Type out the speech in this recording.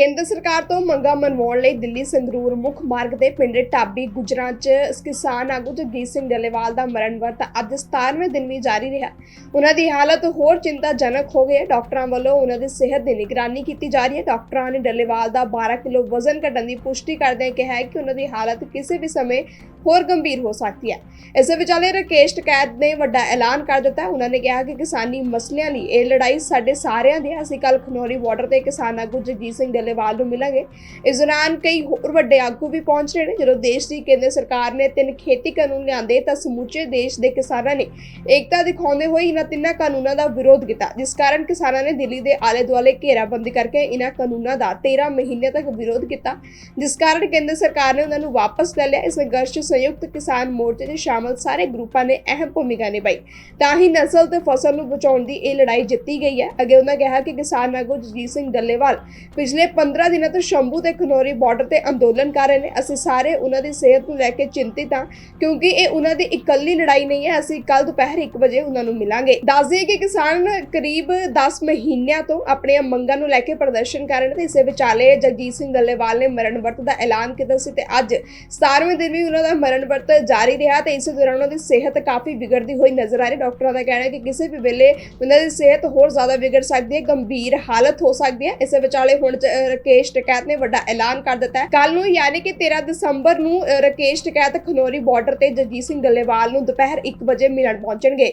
ਕੇਂਦਰ ਸਰਕਾਰ ਤੋਂ ਮੰਗਾਂ ਮਨਵਾਉਣ ਲਈ ਦਿੱਲੀ ਸੰਗਰੂਰ ਮੁੱਖ ਮਾਰਗ ਦੇ ਪਿੰਡ ਟਾਬੀ ਗੁਜਰਾਂ 'ਚ ਕਿਸਾਨ ਆਗੂ ਜਗਜੀਤ ਸਿੰਘ ਡੱਲੇਵਾਲ ਦਾ ਮਰਨ ਵਰਤ ਅੱਜ 17ਵੇਂ ਦਿਨ ਵੀ ਜਾਰੀ ਰਿਹਾ। ਉਹਨਾਂ ਦੀ ਹਾਲਤ ਹੋਰ ਚਿੰਤਾਜਨਕ ਹੋ ਗਈ ਹੈ। ਡਾਕਟਰਾਂ ਵੱਲੋਂ ਉਹਨਾਂ ਦੀ ਸਿਹਤ ਦੀ ਨਿਗਰਾਨੀ ਕੀਤੀ ਜਾ ਰਹੀ ਹੈ। ਡਾਕਟਰਾਂ ਨੇ ਡੱਲੇਵਾਲ ਦਾ 12 ਕਿਲੋ ਵਜ਼ਨ ਘਟਣ ਦੀ ਪੁਸ਼ਟੀ ਕਰਦਿਆਂ ਕਿਹਾ ਹੈ ਕਿ ਉਹਨਾਂ ਦੀ ਹਾਲਤ ਕਿਸੇ ਵੀ ਸਮੇਂ ਹੋਰ ਗੰਭੀਰ ਹੋ ਸਕਦੀ ਹੈ। ਇਸੇ ਵਿਚਾਲੇ ਰਕੇਸ਼ ਟਕੈਤ ਨੇ ਵੱਡਾ ਐਲਾਨ ਕਰ ਦਿੱਤਾ। ਉਹਨਾਂ ਨੇ ਕਿਹਾ ਕਿ ਕਿਸਾਨੀ ਮਸਲਿਆਂ ਲਈ ਇਹ ਲੜਾਈ ਸਾਡੇ ਸਾਰਿਆਂ ਦੀ ਹੈ। ਅਸੀਂ ਕੱਲ ਖਨੌਰੀ ਬਾਰਡਰ ਤੇ ਕਿਸਾਨ ਆਗੂ ਜਗਜੀਤ ਸਿੰਘ ਡੱਲੇਵਾਲ ਨੂੰ ਮਿਲਾਂਗੇ। ਇਸ ਦੌਰਾਨ ਕਈ ਹੋਰ ਵੱਡੇ ਆਗੂ ਵੀ ਪਹੁੰਚ ਰਹੇ ਨੇ। ਜਦੋਂ ਦੇਸ਼ ਦੀ ਕੇਂਦਰ ਸਰਕਾਰ ਨੇ ਤਿੰਨ ਖੇਤੀ ਕਾਨੂੰਨ ਲਿਆਂਦੇ, ਤਾਂ ਸਮੁੱਚੇ ਦੇਸ਼ ਦੇ ਕਿਸਾਨਾਂ ਨੇ ਏਕਤਾ ਦਿਖਾਉਂਦੇ ਹੋਏ ਇਹਨਾਂ ਤਿੰਨਾਂ ਕਾਨੂੰਨਾਂ ਦਾ ਵਿਰੋਧ ਕੀਤਾ। ਜਿਸ ਕਾਰਨ ਕਿਸਾਨਾਂ ਨੇ ਦਿੱਲੀ ਦੇ ਆਲੇ ਦੁਆਲੇ ਘੇਰਾਬੰਦੀ ਕਰਕੇ ਇਹਨਾਂ ਕਾਨੂੰਨਾਂ ਦਾ 13 ਮਹੀਨੇ ਤੱਕ ਵਿਰੋਧ ਕੀਤਾ। ਜਿਸ ਕਾਰਨ ਕੇਂਦਰ ਸਰਕਾਰ ਨੇ ਉਹਨਾਂ ਨੂੰ ਵਾਪਸ ਲੈ ਲਿਆ। ਇਸ ਸੰਘਰਸ਼ 'ਚ ਸੰਯੁਕਤ ਕਿਸਾਨ ਮੋਰਚੇ 'ਚ ਸ਼ਾਮਲ ਸਾਰੇ ਗਰੁੱਪਾਂ ਨੇ ਅਹਿਮ ਭੂਮਿਕਾ ਨਿਭਾਈ। ਤਾਂ ਹੀ ਨਸਲ ਤੇ ਫਸਲ ਨੂੰ ਬਚਾਉਣ ਦੀ ਇਹ ਲੜਾਈ ਜਿੱਤੀ ਗਈ ਹੈ। ਅੱਗੇ ਉਹਨਾਂ ਕਿਹਾ ਕਿ ਕਿਸਾਨ ਆਗੂ ਜਗਜੀਤ ਸਿੰਘ ਡੱਲੇਵਾਲ ਪਿਛਲੇ 15 ਦਿਨਾਂ ਤੋਂ ਸ਼ੰਭੂ ਤੇ ਖਨੌਰੀ ਬਾਰਡਰ ਤੇ ਅੰਦੋਲਨ ਕਰ ਰਹੇ ਨੇ। ਅਸੀਂ ਸਾਰੇ ਉਹਨਾਂ ਦੀ ਸਿਹਤ ਨੂੰ ਲੈ ਕੇ ਚਿੰਤਿਤ ਹਾਂ, ਕਿਉਂਕਿ ਇਹ ਉਹਨਾਂ ਦੀ ਇਕੱਲੀ ਲੜਾਈ ਨਹੀਂ ਹੈ। ਅਸੀਂ ਕੱਲ ਦੁਪਹਿਰ 1 ਵਜੇ ਉਹਨਾਂ ਨੂੰ ਮਿਲਾਂਗੇ। ਦੱਸ ਦਈਏ ਕਿ ਕਿਸਾਨ ਕਰੀਬ 10 ਮਹੀਨਿਆਂ ਤੋਂ ਆਪਣੀਆਂ ਮੰਗਾਂ ਨੂੰ ਲੈ ਕੇ ਪ੍ਰਦਰਸ਼ਨ ਕਰ ਰਹੇ ਨੇ ਤੇ ਇਸੇ ਵਿਚਾਲੇ ਜਗਜੀਤ ਸਿੰਘ ਡੱਲੇਵਾਲ ਨੇ ਮਰਨ ਵਰਤ ਦਾ ਐਲਾਨ ਕੀਤਾ ਸੀ ਤੇ ਅੱਜ 17ਵੇਂ ਦਿਨ ਵੀ ਉਹਨਾਂ ਦਾ ਮਰਨ ਵਰਤ ਜਾਰੀ ਰਿਹਾ ਤੇ ਇਸੇ ਦੌਰਾਨ ਉਹਨਾਂ ਦੀ ਸਿਹਤ ਕਾਫੀ ਵਿਗੜਦੀ ਹੋਈ ਨਜ਼ਰ ਆ ਰਹੀ। ਡਾਕਟਰਾਂ ਦਾ ਕਹਿਣਾ ਹੈ ਕਿ ਕਿਸੇ ਵੀ ਵੇਲੇ ਉਹਨਾਂ ਦੀ ਸਿਹਤ ਹੋਰ ਜ਼ਿਆਦਾ ਵਿਗੜ ਸਕਦੀ ਹੈ, ਗੰਭੀਰ ਹਾਲਤ ਹੋ ਸਕਦੀ ਹੈ। ਇਸੇ ਵਿਚਾਲੇ ਹੁਣ ਰਕੇਸ਼ ਟਕੈਤ ਨੇ ਵੱਡਾ ਐਲਾਨ ਕਰ ਦਿੱਤਾ ਹੈ। ਕੱਲ ਨੂੰ ਯਾਨੀ ਕਿ 13 ਦਸੰਬਰ ਨੂੰ ਅ, ਰਕੇਸ਼ ਟਕੈਤ ਖਨੋਰੀ ਬਾਰਡਰ ਤੇ ਜਗਜੀਤ ਸਿੰਘ ਡੱਲੇਵਾਲ ਨੂੰ ਦੁਪਹਿਰ 1 ਵਜੇ ਮਿਲਣ ਪਹੁੰਚਣਗੇ।